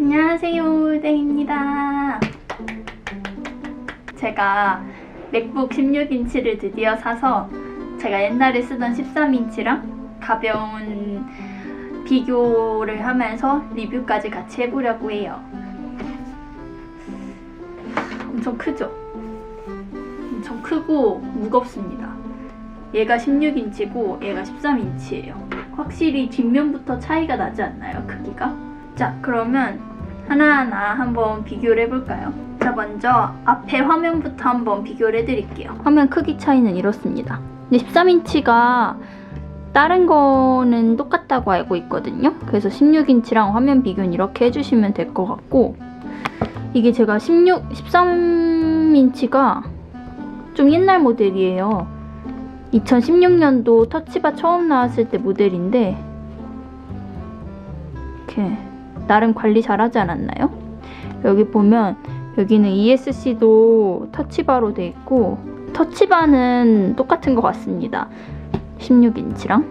안녕하세요, 땡입니다. 제가 맥북 16인치를 드디어 사서 제가 옛날에 쓰던 13인치랑 가벼운 비교를 하면서 리뷰까지 같이 해보려고 해요. 엄청 크죠? 엄청 크고 무겁습니다. 얘가 16인치고 얘가 13인치예요. 확실히 뒷면부터 차이가 나지 않나요? 크기가? 자, 그러면 하나하나 한번 비교를 해볼까요? 자, 먼저 앞에 화면부터 한번 비교를 해드릴게요. 화면 크기 차이는 이렇습니다. 근데 13인치가 다른 거는 똑같다고 알고 있거든요. 그래서 16인치랑 화면 비교는 이렇게 해주시면 될 것 같고 이게 제가 16, 13인치가 좀 옛날 모델이에요. 2016년도 터치바 처음 나왔을 때 모델인데 이렇게 나름 관리 잘하지 않았나요? 여기 보면 여기는 ESC도 터치바로 돼 있고 터치바는 똑같은 것 같습니다. 16인치랑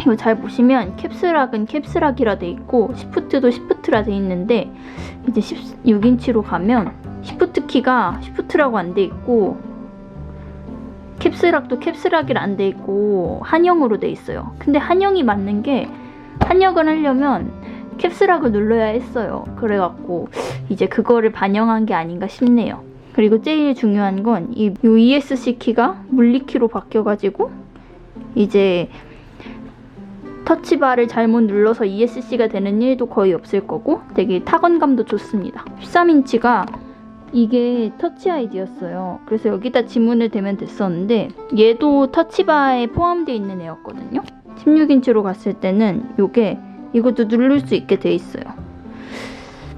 이거 잘 보시면 캡스락은 캡스락이라 돼 있고 시프트도 시프트라 돼 있는데 이제 16인치로 가면 시프트 키가 시프트라고 안 돼 있고 캡스락도 캡스락이라 안 돼 있고 한영으로 돼 있어요. 근데 한영이 맞는 게 한영을 하려면 캡스락을 눌러야 했어요. 그래갖고 이제 그거를 반영한 게 아닌가 싶네요. 그리고 제일 중요한 건 이 ESC 키가 물리키로 바뀌어가지고 이제 터치바를 잘못 눌러서 ESC가 되는 일도 거의 없을 거고 되게 타건감도 좋습니다. 13인치가 이게 터치 아이디였어요. 그래서 여기다 지문을 대면 됐었는데 얘도 터치바에 포함되어 있는 애였거든요. 16인치로 갔을 때는 이게 이것도 누를 수 있게 돼 있어요.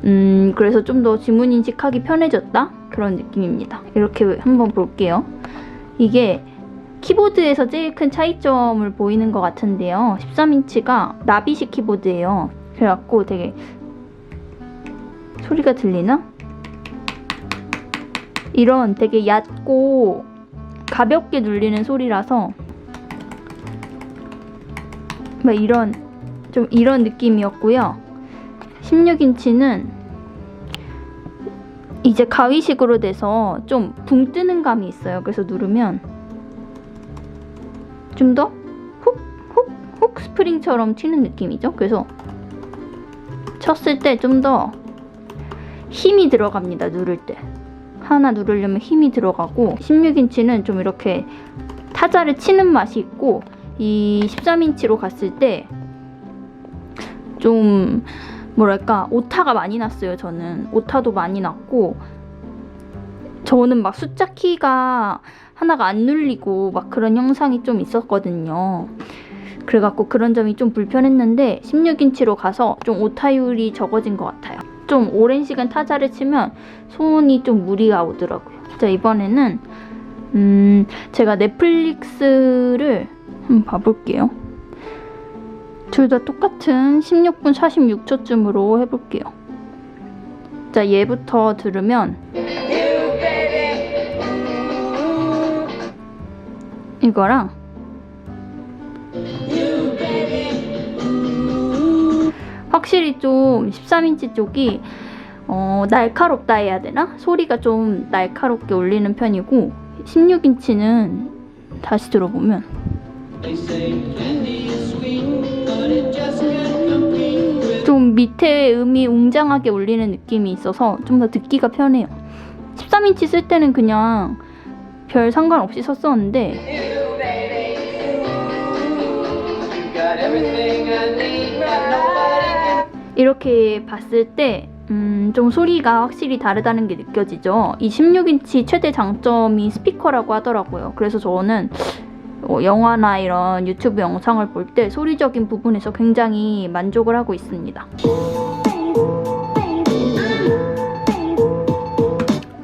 음, 그래서 좀 더 지문 인식하기 편해졌다? 그런 느낌입니다. 이렇게 한번 볼게요. 이게 키보드에서 제일 큰 차이점을 보이는 것 같은데요. 13인치가 나비식 키보드예요. 그래갖고 되게 소리가 들리나? 이런 되게 얕고 가볍게 눌리는 소리라서 막 이런 좀 이런 느낌이었고요. 16인치는 이제 가위식으로 돼서 좀 붕 뜨는 감이 있어요. 그래서 누르면 좀 더 훅, 훅, 훅 스프링처럼 튀는 느낌이죠. 그래서 쳤을 때 좀 더 힘이 들어갑니다. 누를 때. 하나 누르려면 힘이 들어가고 16인치는 좀 이렇게 타자를 치는 맛이 있고 이 13인치로 갔을 때 좀 뭐랄까 오타가 많이 났어요 저는. 오타도 많이 났고 저는 막 숫자 키가 하나가 안 눌리고 막 그런 현상이 좀 있었거든요. 그래갖고 그런 점이 좀 불편했는데 16인치로 가서 좀 오타율이 적어진 것 같아요. 좀 오랜 시간 타자를 치면 손이 좀 무리가 오더라고요. 자 이번에는 음 제가 넷플릭스를 한번 봐볼게요 둘 다 똑같은 16분 46초쯤으로 해볼게요. 자, 얘부터 들으면 이거랑 확실히 좀 13인치 쪽이 어, 날카롭다 해야 되나? 소리가 좀 날카롭게 울리는 편이고 16인치는 다시 들어보면 좀 밑에 음이 웅장하게 울리는 느낌이 있어서 좀 더 듣기가 편해요. 13인치 쓸 때는 그냥 별 상관없이 썼었는데 이렇게 봤을 때 음, 좀 소리가 확실히 다르다는 게 느껴지죠. 이 16인치 최대 장점이 스피커라고 하더라고요. 그래서 저는 어, 영화나 이런 유튜브 영상을 볼 때 소리적인 부분에서 굉장히 만족을 하고 있습니다.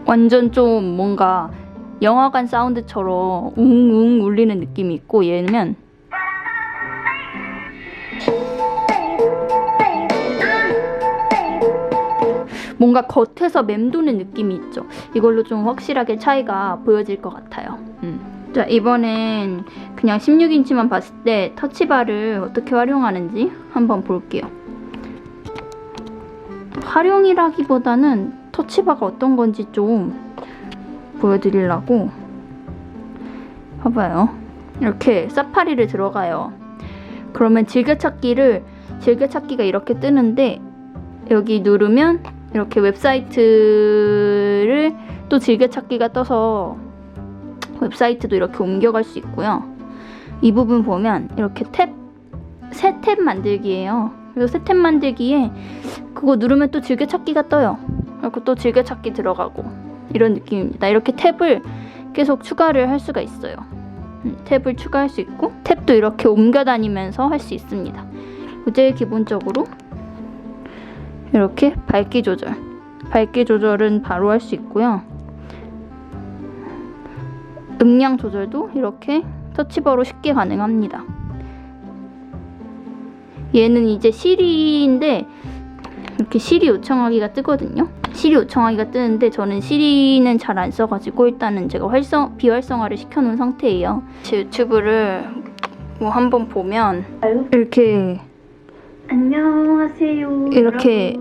완전 좀 뭔가 영화관 사운드처럼 웅웅 울리는 느낌이 있고 얘는 뭔가 겉에서 맴도는 느낌이 있죠. 이걸로 좀 확실하게 차이가 보여질 것 같아요. 음. 자, 이번엔 그냥 16인치만 봤을 때 터치바를 어떻게 활용하는지 한번 볼게요. 활용이라기보다는 터치바가 어떤 건지 좀 보여드리려고 봐봐요. 이렇게 사파리를 들어가요. 그러면 즐겨찾기를 즐겨찾기가 이렇게 뜨는데 여기 누르면 이렇게 웹사이트를 또 즐겨찾기가 떠서 웹사이트도 이렇게 옮겨갈 수 있고요. 이 부분 보면 이렇게 탭, 새 탭 만들기예요. 그래서 새 탭 만들기에 그거 누르면 또 즐겨찾기가 떠요. 그리고 또 즐겨찾기 들어가고 이런 느낌입니다. 이렇게 탭을 계속 추가를 할 수가 있어요. 음, 탭을 추가할 수 있고 탭도 이렇게 옮겨 다니면서 할 수 있습니다. 그리고 제일 기본적으로 이렇게 밝기 조절. 밝기 조절은 바로 할 수 있고요. 음량 조절도 이렇게 터치바로 쉽게 가능합니다. 얘는 이제 시리인데 이렇게 시리 요청하기가 뜨거든요. 시리 요청하기가 뜨는데 저는 시리는 잘 안 써가지고 일단은 제가 활성 비활성화를 시켜놓은 상태예요. 제 유튜브를 뭐 한번 보면 이렇게 안녕하세요. 이렇게.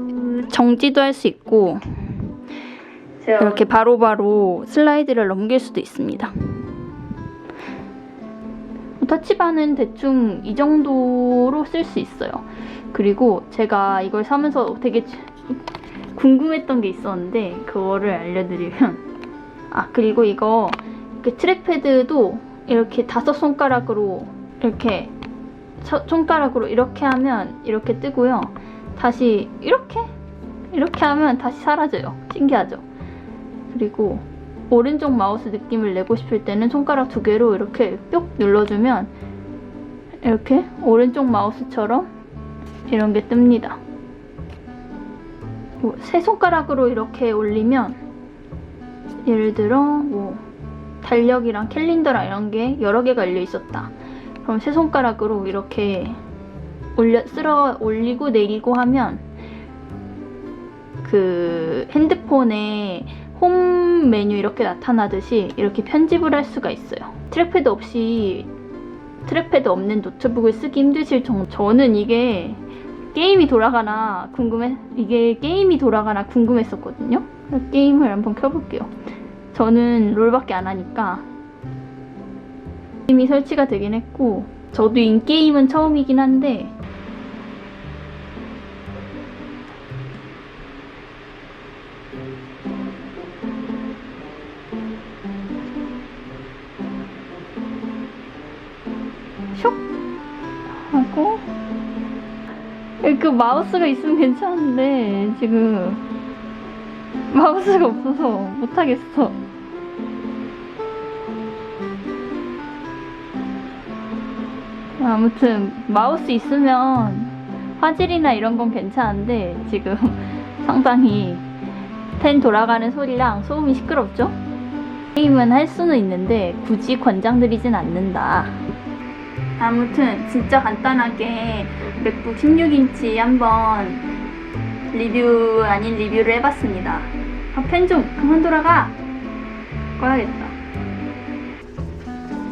정지도 할 수 있고 이렇게 바로 바로 슬라이드를 넘길 수도 있습니다. 터치바는 대충 이 정도로 쓸 수 있어요. 그리고 제가 이걸 사면서 되게 궁금했던 게 있었는데 그거를 알려드리면 아 그리고 이거 이렇게 트랙패드도 이렇게 다섯 손가락으로 이렇게 첫 손가락으로 이렇게 하면 이렇게 뜨고요. 다시 이렇게 이렇게 하면 다시 사라져요. 신기하죠? 그리고 오른쪽 마우스 느낌을 내고 싶을 때는 손가락 두 개로 이렇게 뿅 눌러주면 이렇게 오른쪽 마우스처럼 이런 게 뜹니다. 뭐 세 손가락으로 이렇게 올리면 예를 들어 뭐 달력이랑 캘린더랑 이런 게 여러 개가 열려 있었다. 그럼 세 손가락으로 이렇게 올려 쓸어 올리고 내리고 하면 그 핸드폰에 홈 메뉴 이렇게 나타나듯이 이렇게 편집을 할 수가 있어요. 트랙패드 없이 트랙패드 없는 노트북을 쓰기 힘드실 정도. 저는 이게 게임이 돌아가나 궁금해 이게 게임이 돌아가나 궁금했었거든요. 게임을 한번 켜볼게요. 저는 롤밖에 안 하니까 이미 설치가 되긴 했고 저도 인게임은 처음이긴 한데 그 마우스가 있으면 괜찮은데 지금 마우스가 없어서 못하겠어. 아무튼 마우스 있으면 화질이나 이런 건 괜찮은데 지금 상당히 펜 돌아가는 소리랑 소음이 시끄럽죠? 게임은 할 수는 있는데 굳이 권장드리진 않는다. 아무튼 진짜 간단하게 맥북 16인치 한번 리뷰 아닌 리뷰를 해봤습니다. 아, 펜좀 그만 돌아가! 꺼야겠다.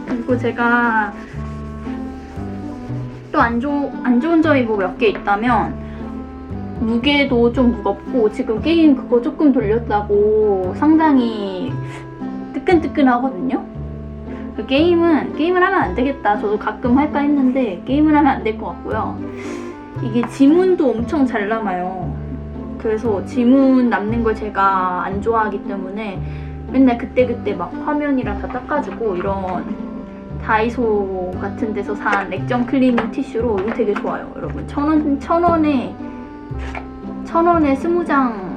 그리고 제가 또안안 좋은 점이 뭐 몇 개 있다면 무게도 좀 무겁고 지금 게임 그거 조금 돌렸다고 상당히 뜨끈뜨끈하거든요. 그 게임은 게임을 하면 안 되겠다. 저도 가끔 할까 했는데 게임을 하면 안 될 것 같고요. 이게 지문도 엄청 잘 남아요. 그래서 지문 남는 걸 제가 안 좋아하기 때문에 맨날 그때그때 막 화면이랑 다 닦아주고 이런 다이소 같은 데서 산 액정 클리닝 티슈로 이거 되게 좋아요, 여러분. 천 원, 천 원에 천 원에 스무 장,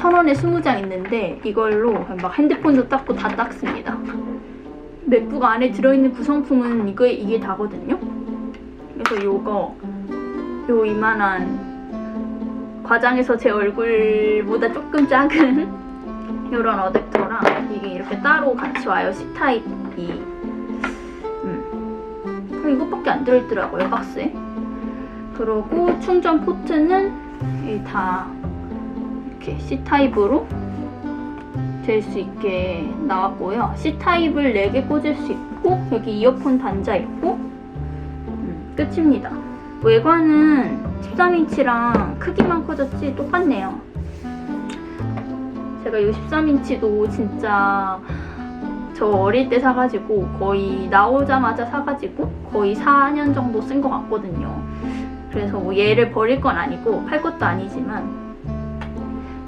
천 원에 스무 장 있는데 이걸로 막 핸드폰도 닦고 다 닦습니다. 맥북 안에 들어있는 구성품은 이거 이게 다거든요. 그래서 요거 요 이만한 과장해서 제 얼굴보다 조금 작은 이런 어댑터랑 이게 이렇게 따로 같이 와요. C 타입이. 음. 이것밖에 안 들어있더라고요 박스에. 그리고 충전 포트는 이다 이렇게 C 타입으로 될 수 있게 나왔고요. C 타입을 4개 꽂을 수 있고 여기 이어폰 단자 있고 음, 끝입니다. 외관은 13인치랑 크기만 커졌지 똑같네요. 제가 이 13인치도 진짜 저 어릴 때 사가지고 거의 나오자마자 사가지고 거의 4년 정도 쓴 것 같거든요. 그래서 뭐 얘를 버릴 건 아니고 팔 것도 아니지만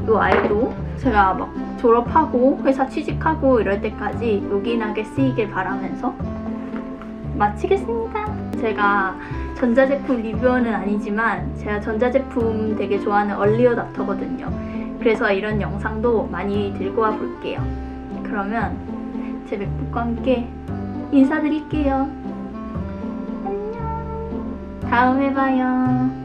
이 아이도 제가 막 졸업하고 회사 취직하고 이럴 때까지 요긴하게 쓰이길 바라면서 마치겠습니다. 제가 전자제품 리뷰어는 아니지만 제가 전자제품 되게 좋아하는 얼리어답터거든요. 그래서 이런 영상도 많이 들고 와 볼게요. 그러면 제 맥북과 함께 인사드릴게요. 안녕. 다음에 봐요.